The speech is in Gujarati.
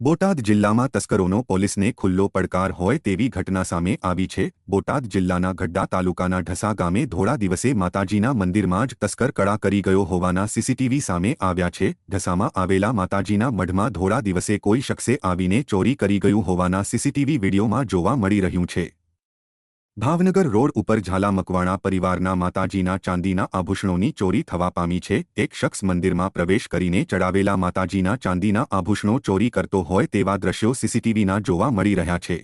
બોટાદ જિલ્લામાં તસ્કરોનો પોલીસને ખુલ્લો પડકાર હોય તેવી ઘટના સામે આવી છે. બોટાદ જિલ્લાના ગઢડા તાલુકાના ઢસા ગામે ધોળા દિવસે માતાજીના મંદિરમાં જ તસ્કર કળા કરી ગયો હોવાના સીસીટીવી સામે આવ્યા છે. ઢસામાં આવેલા માતાજીના મઢમાં ધોળા દિવસે કોઈ શખ્સે આવીને ચોરી કરી ગયું હોવાના સીસીટીવી વિડીયોમાં જોવા મળી રહ્યું છે. ભાવનગર રોડ ઉપર ઝાલા મકવાણા પરિવારના માતાજીના ચાંદીના આભૂષણોની ચોરી થવા પામી છે. એક શખ્સ મંદિરમાં પ્રવેશ કરીને ચડાવેલા માતાજીના ચાંદીના આભૂષણો ચોરી કરતો હોય તેવા દ્રશ્યો સીસીટીવીના જોવા મળી રહ્યા છે.